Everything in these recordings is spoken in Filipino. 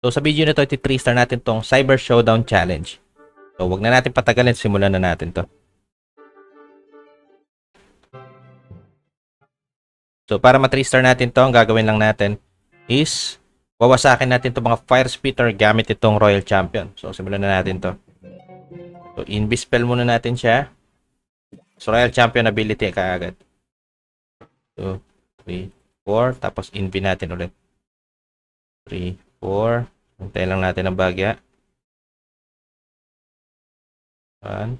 So, sa video na to, iti 3 star natin tong Cyber Showdown Challenge. So, wag na natin patagalin. Simulan na natin to. So, para ma 3 star natin to, ang gagawin lang natin is wawasakin natin to mga Fire Spitter gamit itong Royal Champion. So, simulan na natin to. So, Invispell muna natin siya. So, Royal Champion ability kaagad. 2, 3, 4. Tapos, Invi natin ulit. 3, 4. Hintay lang natin ang bagya. 1,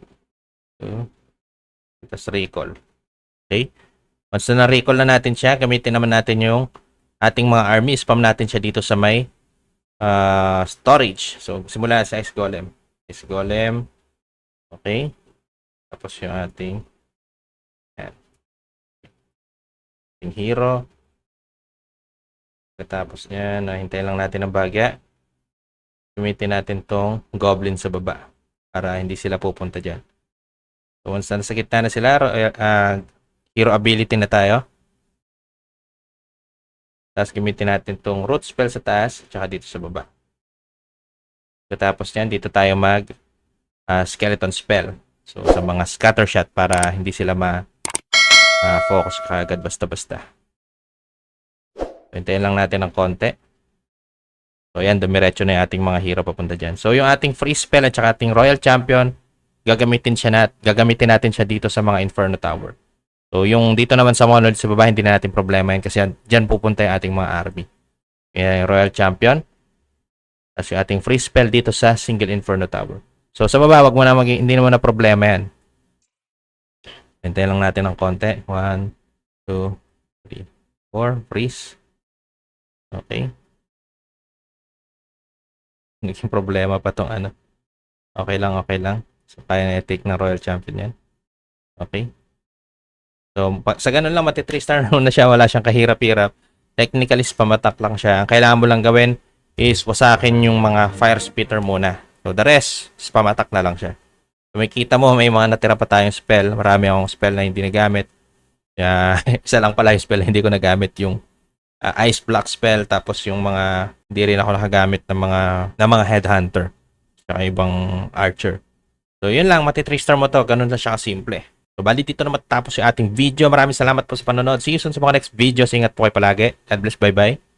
2, tapos recall. Okay? Once na na-recall na natin siya, gamitin naman natin yung ating mga army. Spam natin siya dito sa may ah, storage. So, simula sa Ice Golem. Ice Golem. Okay? Tapos yung ating yan. Ating hero. Pagkatapos niya, nahintay lang natin ang bagya. Gamitin natin tong goblin sa baba para hindi sila pupunta dyan. So, once na nasa gitna na sila, ah, hero ability na tayo. Tapos gamitin natin tong root spell sa taas, tsaka dito sa baba. Pagkatapos niyan, dito tayo mag ah, skeleton spell. So, sa mga scatter shot para hindi sila ma ah, focus kaagad basta-basta. Hintayin lang natin ng konti. So, yan, dumiretso na yung ating mga hero papunta dyan. So, yung ating free spell at saka ating royal champion, gagamitin siya nat gagamitin natin siya dito sa mga Inferno Tower. So, yung dito naman sa Monolith sa baba, hindi na natin problema yan kasi yan, dyan pupunta yung ating mga army. Kaya yung Royal Champion. Tapos yung ating free spell dito sa Single Inferno Tower. So, sa baba, wag mo na maging, hindi naman na problema yan. Hintayin lang natin ng konti. 1, 2, 3, 4. Freeze. Okay. Naging problema pa tong ano. Okay lang, okay lang. So, kaya na i-take ng Royal Champion yan. Okay. So, sa ganun lang, mati 3 star na siya. Wala siyang kahirap-hirap. Technically, pamatak lang siya. Ang kailangan mo lang gawin is wasakin yung mga fire spitter muna. So, the rest, spam attack na lang siya. So, may kita mo, may mga natira pa tayong spell. Marami akong spell na hindi nagamit. Kaya, isa lang pala yung spell na hindi ko nagamit yung uh, ice block spell. Tapos yung mga, hindi rin ako nakagamit ng mga, ng mga headhunter. Tsaka ibang archer. So, yun lang. Mati 3 star mo to. Ganun lang siya kasimple. So, bali dito na matapos yung ating video. Maraming salamat po sa panonood. See you soon sa mga next videos. Ingat po kayo palagi. God bless. Bye-bye.